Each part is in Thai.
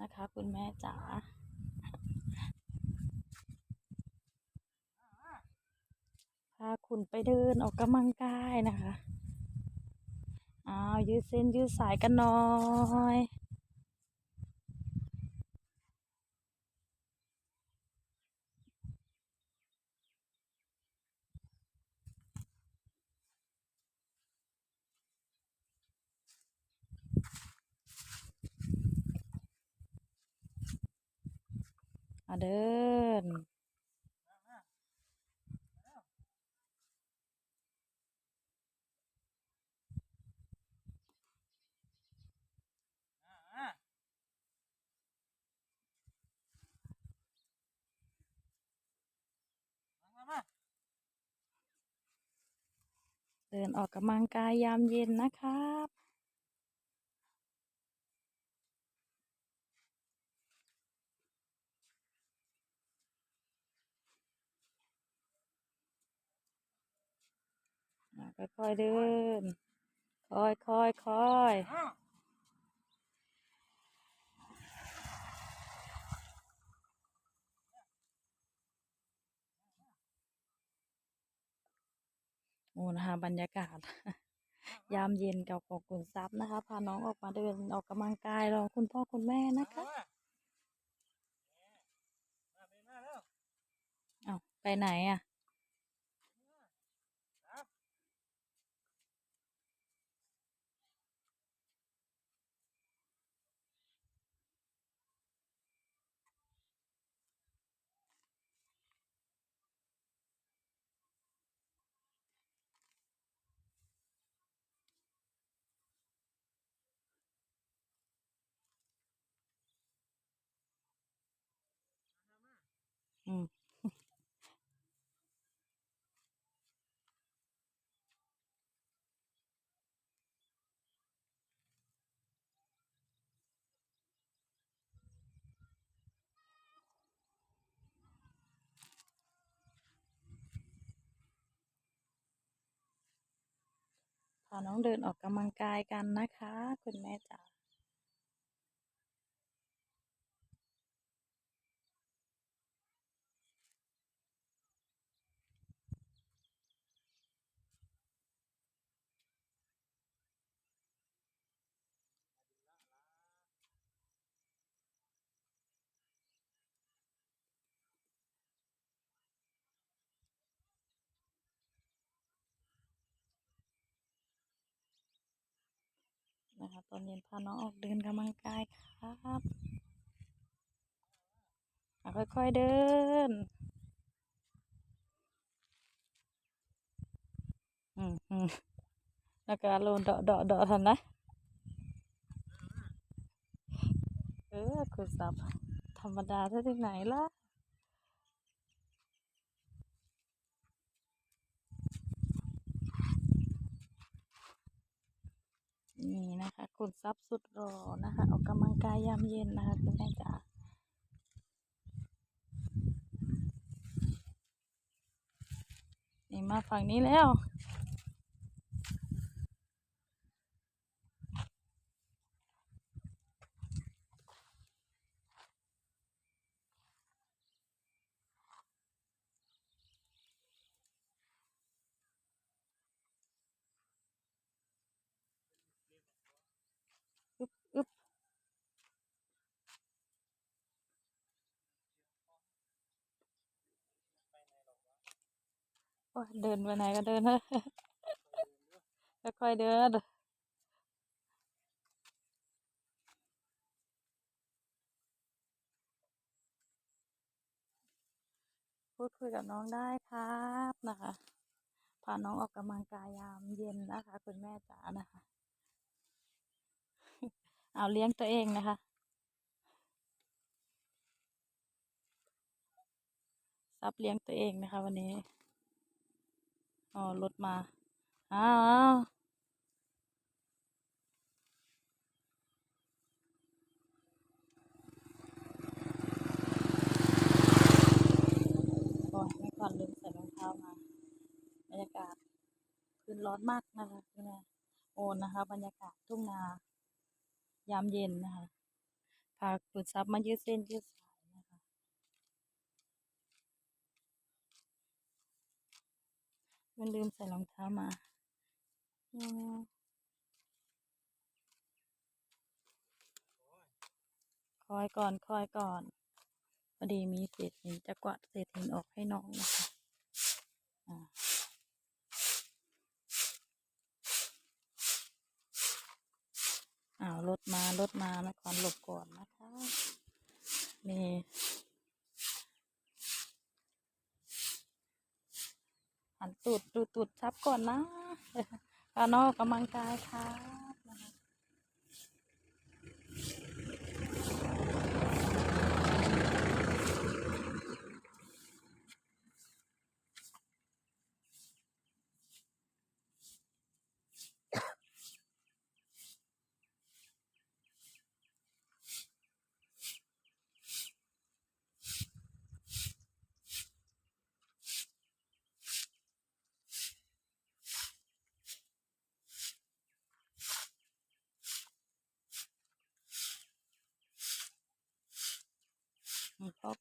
นะคะ คุณแม่จ๋าพาคุณไปเดินออกกำลังกายนะคะอ้าวยืดเส้นยืดสายกันหน่อย มาเดิน เดินออกกำลังกายยามเย็นนะครับ ค่อยๆเดินค่อยค่อยค่อยโอ้นะคะบรรยากาศ ยามเย็นกับของคุณซับนะคะ พาน้องออกมาเดินออกกำลังกายรอคุณพ่อคุณแม่นะคะเอาไปไหนอะ อืม พาน้องเดินออกกำลังกายกันนะคะ คุณแม่จ๋า ตอนเย็นพาน้องออกเดินกำลังกายครับอะค่อยๆเดิน อืมอืมแล้วก็โลนเดาะเดาะเดาะทันนะ เออคุณสับธรรมดาที่ไหนล่ะ นี่ ขุนทรัพย์สุดรอนะคะออกกำลังกายยามเย็นนะคะคุณแม่จ๋านี่มาฝั่งนี้แล้ว เดินไปไหนก็เดินเถอะค่อยเดินพูดคุยกับน้องได้ครับนะคะ พาน้องออกกำลังกายยามเย็นนะคะ คุณแม่จ๋านะคะ เอาเลี้ยงตัวเองนะคะ ซับเลี้ยงตัวเองนะคะ วันนี้ อ๋อรถมาอ้าวโอ้ยไม่ก่อนลืมใส่รองเท้ามาบรรยากาศคืนร้อนมากนะคะคุณแม่โอนนะคะ บรรยากาศทุ่งนายามเย็นนะคะพาคุณซับมายืดเส้นยืดสายนะคะ มันลืมใส่รองเท้ามาอืมคอยก่อนคอยก่อนพอดีมีเศษหินจะกวาดเศษหินออกให้น้องนะคะอ่าอ้าวรถมารถมานะก่อนหลบก่อนนะคะนี่ หันตูดดูตูดทับก่อนนะกาน้ออกกำลังกายค่ะ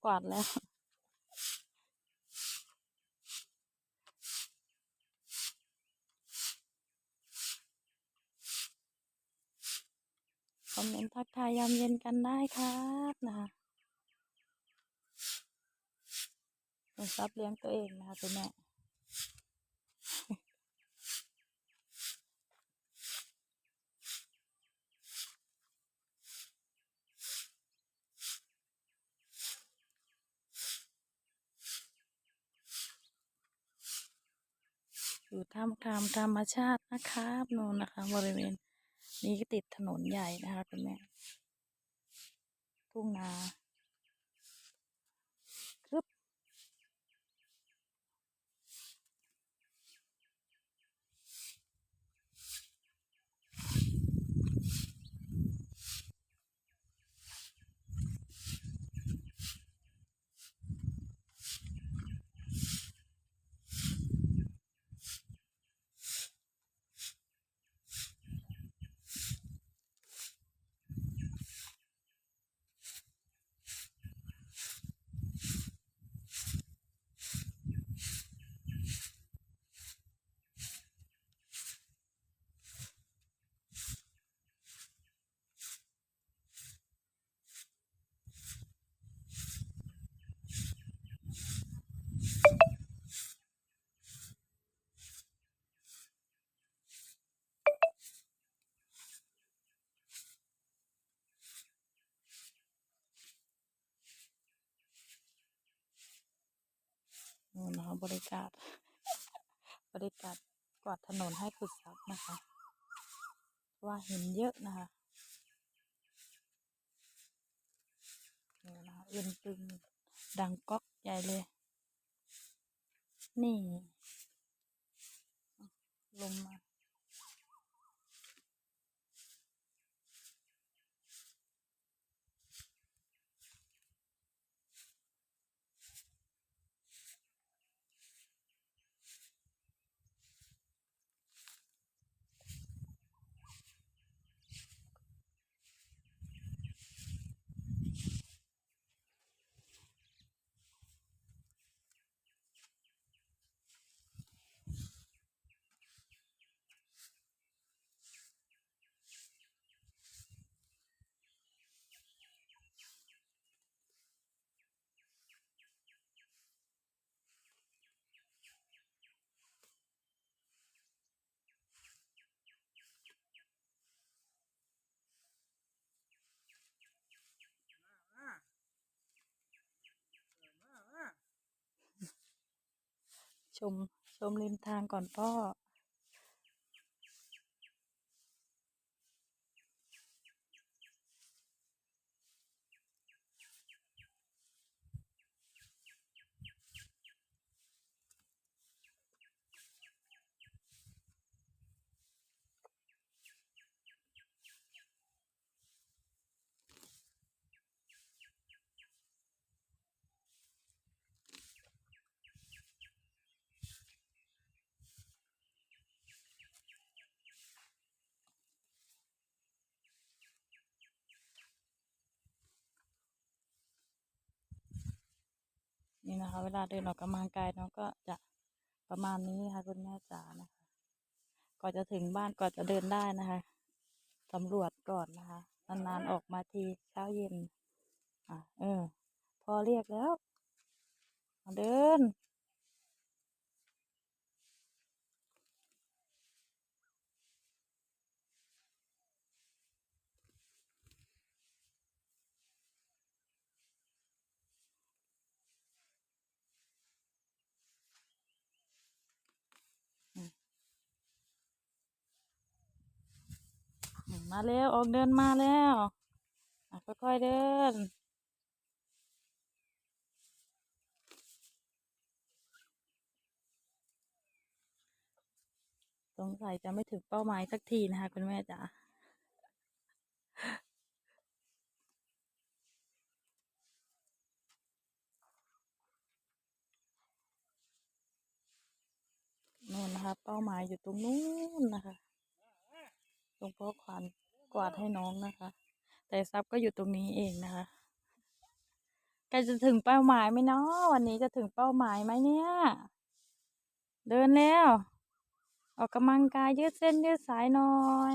กวาดแล้ว คอมเมนต์ทักทายยามเย็นกันได้ครับนะคะเป็นซับเลี้ยงตัวเองนะคะคุณแม่ อยู่ ท่ามกลางธรรมชาตินะครับนู่นนะคะ บริเวณนี้ก็ติดถนนใหญ่นะคะคุณแม่ทุ่งนา บริการ บริการกวาดถนนให้ขุดซับนะคะ ว่าเห็นเยอะนะคะนี่นะคะเอ็นตึงดังก๊อกใหญ่เลย นี่ ลงมา ชม ชมริมทางก่อนพ่อ นี่นะคะ เวลาเดินออกกำลังกายน้องก็จะประมาณนี้ค่ะคุณแม่จ๋านะคะ ก่อนจะถึงบ้านก่อนจะเดินได้นะคะสำรวจก่อนนะคะนานๆออกมาทีเช้าเย็น อะ เออ พอเรียกแล้วมาเดิน มาเร็วออกเดินมาแล้วค่อยๆเดิน สงสัยจะไม่ถึงเป้าหมายสักทีนะคะคุณแม่จ๋านู่นนะคะ เป้าหมายอยู่ตรงนู้นนะคะ พ่อขวันกวาดให้น้องนะคะ แต่ซับก็อยู่ตรงนี้เองนะคะใกล้จะถึงเป้าหมายไหมเนาะวันนี้จะถึงเป้าหมายไหมเนี่ย เดินแล้ว ออกกำลังกายยืดเส้นยืดสายหน่อย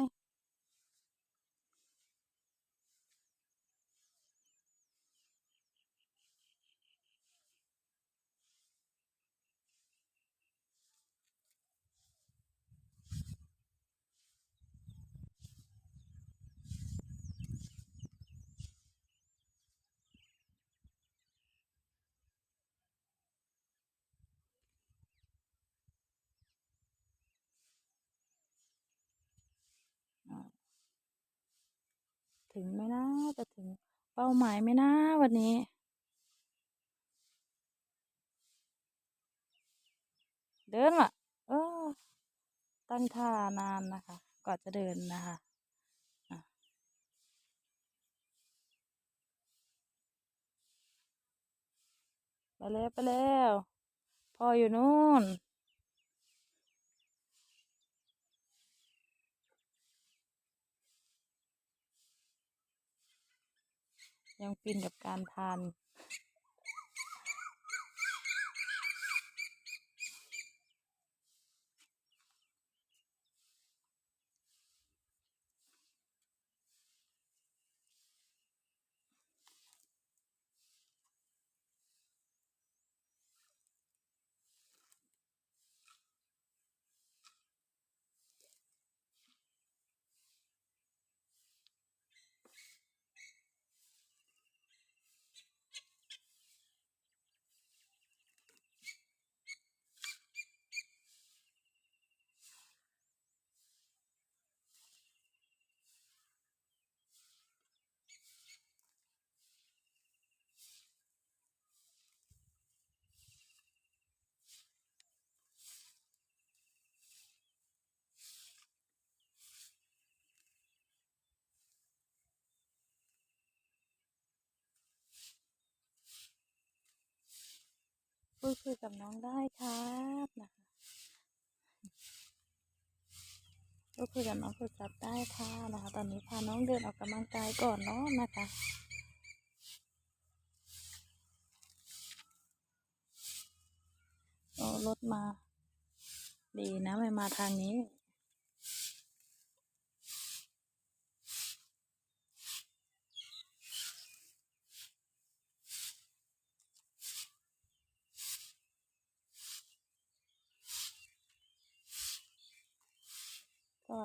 ถึงไหมนะ จะถึงเป้าหมายไหมนะวันนี้ เดินว่ะเออตั้งท่านานนะคะก่อนจะเดินนะคะอะไปแล้วไปแล้วพ่ออยู่นู่น ยังฟินกับการทาน พูดคุยกับน้องได้ครับนะคะพูดคุยกับน้องฝึกจับได้ค่ะนะคะ ตอนนี้พาน้องเดินออกกำลังกายก่อนเนาะนะคะโอ้รถมา ดีนะไม่มาทางนี้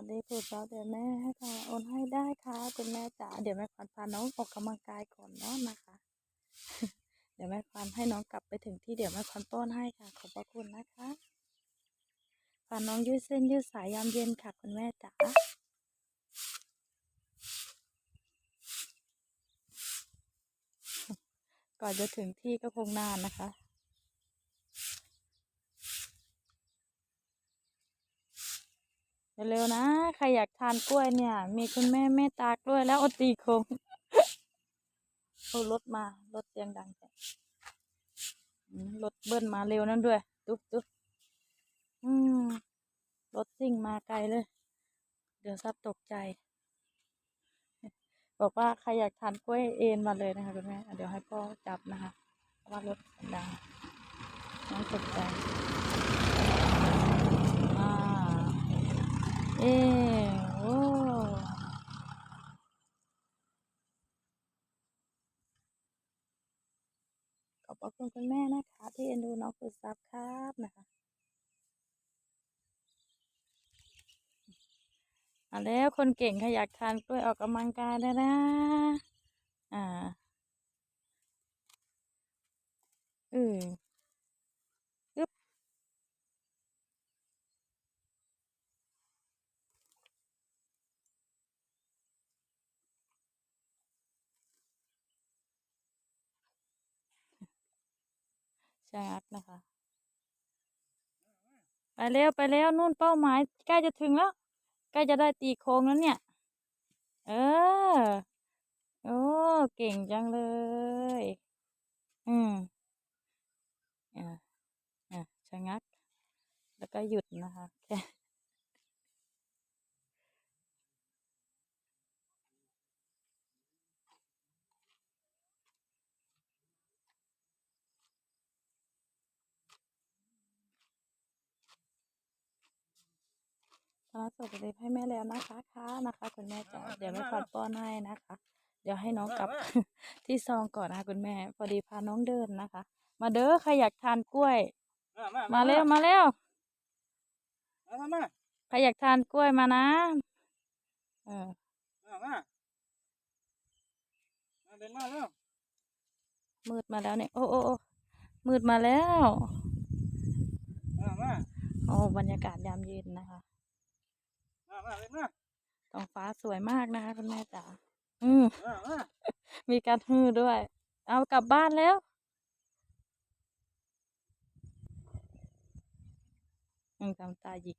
วัสดีคุณสาเดี๋ยวแม่ให้ค่ะโอนให้ได้ค่ะคุณแม่จ๋าเดี๋ยวแม่ควันพาน้องออกกำลังกายก่อนเนาะนะคะ เดี๋ยวแม่ควันให้น้องกลับไปถึงที่เดี๋ยวแม่ควันป้อนให้ค่ะ ขอบพระคุณนะคะพาน้องยืดเส้นยืดสายยามเย็นค่ะคุณแม่จ๋าก่อนจะถึงที่ก็คงนานนะคะ เร็วๆนะ ใครอยากทานกล้วยเนี่ย มีคุณแม่เมตตากล้วยแล้วอตีคงโอ้รถมารถเสียงดังแต่รถเบิ้ลมาเร็วนั่นด้วย ตุ๊บตุ๊บอืมรถซิ่งมาไกลเลย เดี๋ยวซับตกใจ บอกว่าใครอยากทานกล้วยเอ็นมาเลยนะคะคุณแม่ เดี๋ยวให้พ่อจับนะคะเพราะว่ารถดังน้องตกใจอ่า เอ๊ะโอ้ขอบพระคุณคุณแม่นะคะ ที่เอ็นดูน้องฝึกซับครับนะคะอาแล้วคนเก่งขยักทานกล้วยออกกำลังกายได้นะ อ่าเอออึ๊ ชะงักนะคะ ไปแล้วไปแล้วนู่นเป้าหมายใกล้จะถึงแล้วใกล้จะได้ตีโค้งแล้วเนี่ย เออ โอ้ เก่งจังเลย อืมอ่าอ่าชะงัก แล้วก็หยุดนะคะแค่ ตอนสวัสดีให้แม่แล้วนะคะค่ะนะคะ คุณแม่จ๋าเดี๋ยวแม่ขวัญป้อนให้นะคะ เดี๋ยวให้น้องกลับ ที่ซองก่อนนะคะคุณแม่ พอดีพาน้องเดินนะคะ มาเด้อใครอยากทานกล้วย มาเร็วมาเร็วมามามาใครอยากทานกล้วยมานะเออมามามาเดินมาเร็วมืดมาแล้วเนี่ย โอ้โอ้โอ้มืดมาแล้วมามาโอ้บรรยากาศยามเย็นนะคะ มามาเดินมาท้องฟ้าสวยมากนะคะคุณแม่จ๋าอืมมามามีการฮือด้วย เอากลับบ้านแล้วยังทำตาหยิก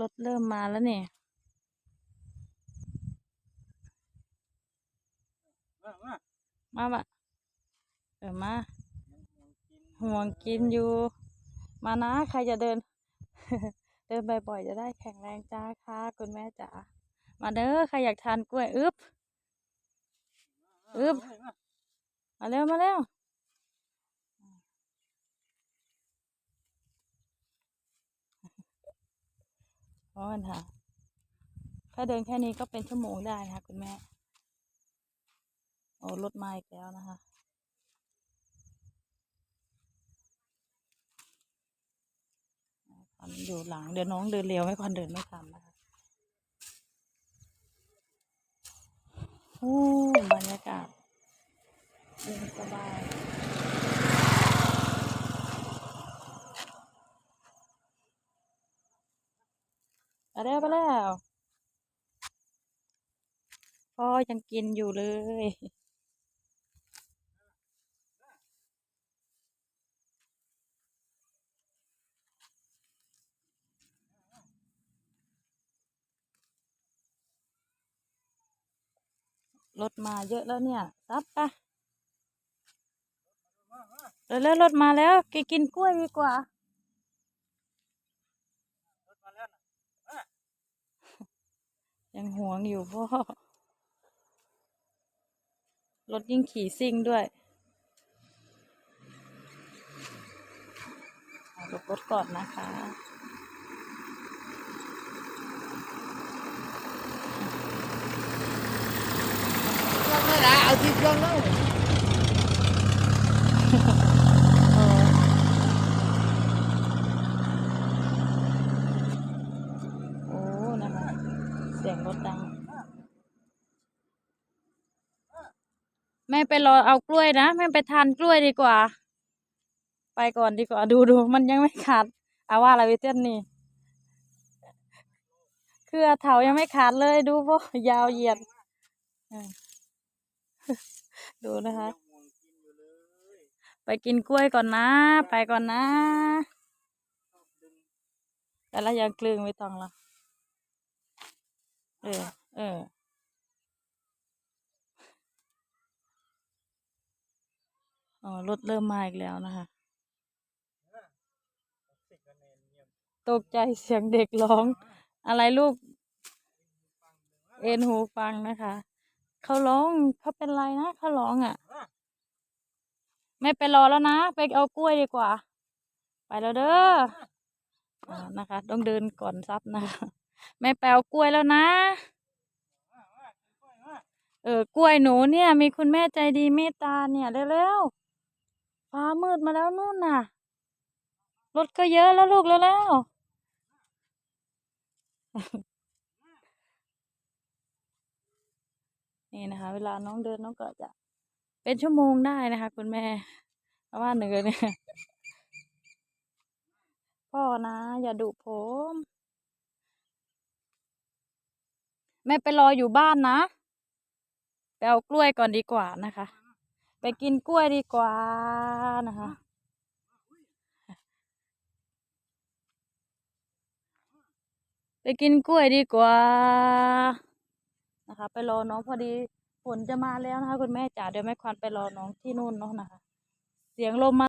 รถเริ่มมาแล้วเนี่ยมามามาบะเออมาห่วงกินอยู่ มานะ ใครจะเดิน เดินบ่อยๆ จะได้แข็งแรงจ้าค่ะคุณแม่จ๋ามาเด้อใครอยากทานกล้วยอึบอึบมาเร็วมาเร็วเพราะมันค่ะถ้าเดินแค่นี้ก็เป็นชั่วโมงได้นะคะคุณแม่ โอ้รถมาอีกแล้วนะคะ อันอยู่หลังเดี๋ยวน้องเดินเร็วไม่คอนเดินไม่ทันนะคะโอ้บรรยากาศเย็นสบายไปแล้วไปแล้วพ่อยังกินอยู่เลย รถมาเยอะแล้วเนี่ยซับปะเร็วๆรถมาแล้วแกกินกล้วยดีกว่าวนะยังห่วงอยู่พ่อ รถยิ่งขี่ซิ่งด้วยหลบรถก่อนนะคะ ยังไม่ได้เอาที่เครื่องแล้วเออโอ้นะคะ เสียงรถดัง แม่ไปรอเอากล้วยนะ แม่ไปทานกล้วยดีกว่า ไปก่อนดีกว่า ดูดูมันยังไม่ขาดอาว่าอะไรวิเต้นนี่เครือเถายังไม่ขาดเลยดูพ่อยาวเหยียด ดูนะคะยังห่วงกินอยู่เลยไปกินกล้วยก่อนนะ ไปก่อนนะชอบดึงแต่ละอย่างกลึงไม่ต้องละเออ เอออ๋อรถเริ่มมาอีกแล้วนะคะสิบคะแนนเยี่ยมตกใจเสียงเด็กร้อง อะไรลูกฟังดึงแล้วเอ็นหูฟังนะคะ เขาร้องเขาเป็นไรนะเขาร้องอะมาไม่ไปรอแล้วนะ ไปเอากล้วยดีกว่า ไปแล้วเด้ออ่านะคะ ต้องเดินก่อนซับนะคะไม่ไปเอากล้วยแล้วนะ เออกล้วยหนูเนี่ย มีคุณแม่ใจดีเมตตาเนี่ยเร็วๆฟ้ามืดมาแล้วนู่นน่ะรถก็เยอะแล้วลูกแล้วแล้ว นี่นะคะ เวลาน้องเดินน้องก็จะเป็นชั่วโมงได้นะคะ คุณแม่เพราะว่าเหนื่อยเนี่ยพ่อนะ อย่าดุผม แม่ไปรออยู่บ้านนะไปเอากล้วยก่อนดีกว่านะคะ ไปกินกล้วยดีกว่านะคะไปกินกล้วยดีกว่า นะคะ ไปรอน้องพอดีฝนจะมาแล้วนะคะ คุณแม่จ๋าเดี๋ยวแม่ควันไปรอน้องที่นู่นเนาะนะคะ เสียงลมมา